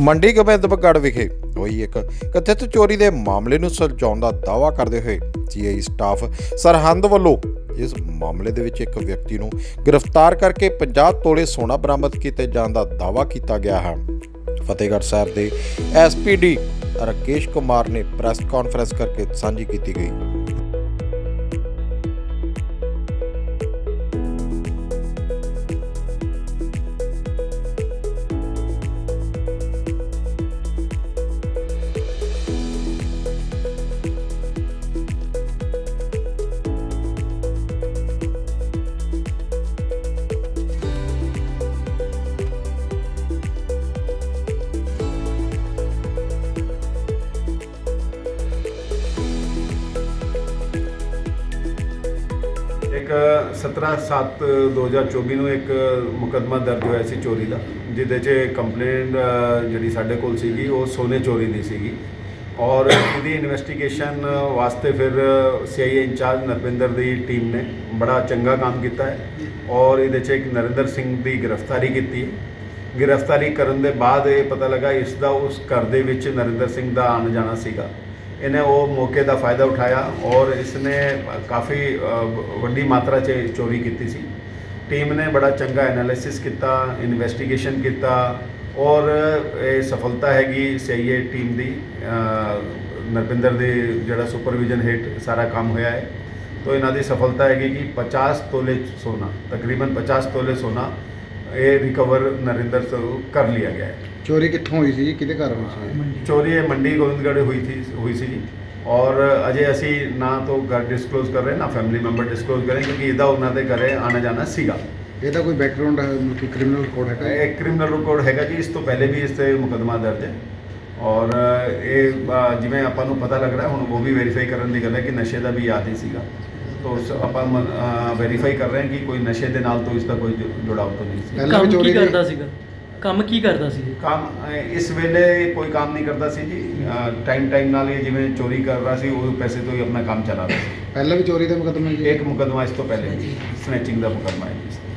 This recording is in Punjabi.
ਮੰਡੀ ਗੋਬਿੰਦਗੜ੍ਹ ਵਿਖੇ ਹੋਈ ਇੱਕ ਕਥਿਤ ਚੋਰੀ ਦੇ ਮਾਮਲੇ ਨੂੰ ਸੁਲਝਾਉਣ ਦਾ ਦਾਅਵਾ ਕਰਦੇ ਹੋਏ ਸੀਆਈ ਸਟਾਫ ਸਰਹੰਦ ਵੱਲੋਂ ਇਸ ਮਾਮਲੇ ਦੇ ਵਿੱਚ ਇੱਕ ਵਿਅਕਤੀ ਨੂੰ ਗ੍ਰਿਫਤਾਰ ਕਰਕੇ 50 ਤੋਲੇ ਸੋਨਾ ਬਰਾਮਦ ਕੀਤੇ ਜਾਣ ਦਾ ਦਾਅਵਾ ਕੀਤਾ ਗਿਆ ਹੈ। ਫਤਿਹਗੜ੍ਹ ਸਾਹਿਬ ਦੇ ਐਸਪੀਡੀ ਰਾਕੇਸ਼ ਕੁਮਾਰ ਨੇ ਪ੍ਰੈਸ ਕਾਨਫਰੰਸ ਕਰਕੇ ਸਾਂਝੀ ਕੀਤੀ ਗਈ। ਇੱਕ 17/7/2024 ਨੂੰ ਇੱਕ ਮੁਕੱਦਮਾ ਦਰਜ ਹੋਇਆ ਸੀ ਚੋਰੀ ਦਾ, ਜਿਹਦੇ 'ਚ ਕੰਪਲੇਂਟ ਜਿਹੜੀ ਸਾਡੇ ਕੋਲ ਸੀਗੀ, ਉਹ ਸੋਨੇ ਚੋਰੀ ਦੀ ਸੀਗੀ। ਔਰ ਇਹਦੀ ਇਨਵੈਸਟੀਗੇਸ਼ਨ ਵਾਸਤੇ ਫਿਰ ਸੀਆਈਏ ਇੰਚਾਰਜ ਨਰਪਿੰਦਰ ਦੀ ਟੀਮ ਨੇ ਬੜਾ ਚੰਗਾ ਕੰਮ ਕੀਤਾ ਹੈ। ਔਰ ਇਹਦੇ 'ਚ ਇੱਕ ਨਰਿੰਦਰ ਸਿੰਘ ਦੀ ਗ੍ਰਿਫਤਾਰੀ ਕੀਤੀ ਹੈ। ਗ੍ਰਿਫਤਾਰੀ ਕਰਨ ਦੇ ਬਾਅਦ ਇਹ ਪਤਾ ਲੱਗਾ ਇਸ ਦਾ ਉਸ ਘਰ ਦੇ ਵਿੱਚ ਨਰਿੰਦਰ ਸਿੰਘ ਦਾ ਆਉਣ ਜਾਣਾ ਸੀਗਾ। ਇਹਨੇ ਉਹ ਮੌਕੇ ਦਾ ਫਾਇਦਾ ਉਠਾਇਆ ਔਰ ਇਸਨੇ ਕਾਫੀ ਵੱਡੀ ਮਾਤਰਾ 'ਚ ਚੋਰੀ ਕੀਤੀ ਸੀ ਟੀਮ ਨੇ ਬੜਾ ਚੰਗਾ ਐਨਾਲਿਸਿਸ ਕੀਤਾ ਇਨਵੈਸਟੀਗੇਸ਼ਨ ਕੀਤਾ ਔਰ ਇਹ ਸਫਲਤਾ ਹੈਗੀ ਸੀਆਈਏ ਟੀਮ ਦੀ ਨਰਪਿੰਦਰ ਦੇ ਜਿਹੜਾ ਸੁਪਰਵਿਜ਼ਨ ਹੇਠ ਸਾਰਾ ਕੰਮ ਹੋਇਆ ਹੈ ਤੋ ਇਹਨਾਂ ਦੀ ਸਫਲਤਾ ਹੈਗੀ ਕਿ 50 ਤੋਲੇ ਸੋਨਾ ਤਕਰੀਬਨ 50 ਤੋਲੇ ਸੋਨਾ ਇਹ ਰਿਕਵਰ ਨਰਿੰਦਰ ਤੋਂ ਕਰ ਲਿਆ ਗਿਆ ਚੋਰੀ ਕਿੱਥੋਂ ਹੋਈ ਸੀ ਜੀ? ਕਿਹਦੇ ਘਰ ਹੋਈ ਸੀ? ਚੋਰੀ ਇਹ ਮੰਡੀ ਗੋਬਿੰਦਗੜ੍ਹ ਹੋਈ ਹੋਈ ਸੀ। ਜੀ ਔਰ ਅਜੇ ਅਸੀਂ ਨਾ ਤੋਂ ਘਰ ਡਿਸਕਲੋਜ਼ ਕਰ ਰਹੇ ਨਾ ਫੈਮਿਲੀ ਮੈਂਬਰ ਡਿਸਕਲੋਜ਼ ਕਰੇ ਕਿਉਂਕਿ ਇਹਦਾ ਉਹਨਾਂ ਦੇ ਘਰੇ ਆਣਾ ਜਾਣਾ ਸੀਗਾ। ਇਹਦਾ ਕੋਈ ਬੈਕਗ੍ਰਾਉਂਡ ਹੈ ਮਤਲਬ ਕਿ ਕ੍ਰਿਮੀਨਲ ਕੋਡ ਹੈਗਾ? ਇਹ ਕ੍ਰਿਮੀਨਲ ਰਿਕਾਰਡ ਹੈਗਾ ਜੀ ਇਸ ਤੋਂ ਪਹਿਲੇ ਵੀ ਇਸ ਤੇ ਮੁਕੱਦਮਾ ਦਰਜ ਹੈ। ਔਰ ਇਹ ਅ, ਜਿਵੇਂ ਆਪਾਂ ਨੂੰ ਪਤਾ ਲੱਗ ਰਿਹਾ ਹੁਣ ਉਹ ਵੀ ਵੈਰੀਫਾਈ ਕਰਨ ਦੀ ਗੱਲ ਹੈ ਕਿ ਨਸ਼ੇ ਦਾ ਵੀ ਆਦੀ ਸੀਗਾ। ਤੋਂ ਉਸ- ਆਪਾਂ ਵੈਰੀਫਾਈ ਕਰ ਰਹੇ ਹਾਂ ਕਿ ਕੋਈ ਨਸ਼ੇ ਦੇ ਨਾਲ ਤੋਂ ਇਸ ਦਾ ਕੋਈ ਜੁੜਾਵ ਤਾਂ ਨਹੀਂ ਸੀ। ਪਹਿਲਾਂ ਵੀ ਕੰਮ ਚੋਰੀ ਕੀ ਦੀ- ਕਰਦਾ ਸੀਗਾ? ਕੰਮ ਕੀ ਕਰਦਾ ਸੀ? ਕੰਮ ਇਸ ਵੇਲੇ ਕੋਈ ਕੰਮ ਨਹੀਂ ਕਰਦਾ ਸੀ ਜੀ। ਟਾਈਮ ਟਾਈਮ ਨਾਲ ਇਹ ਜਿਵੇਂ ਚੋਰੀ ਕਰ ਰਿਹਾ ਸੀ ਉਹ ਪੈਸੇ ਤੋਂ ਹੀ ਆਪਣਾ ਕੰਮ ਚਲਾ ਰਿਹਾ ਸੀ। ਪਹਿਲਾਂ ਵੀ ਚੋਰੀ ਦਾ ਮੁਕੱਦਮਾ ਜੀ। ਇੱਕ ਮੁਕੱਦਮਾ ਇਸ ਤੋਂ ਪਹਿਲੇ ਸਨੈਚਿੰਗ ਦਾ ਮੁਕੱਦਮਾ ਹੈ ਜੀ।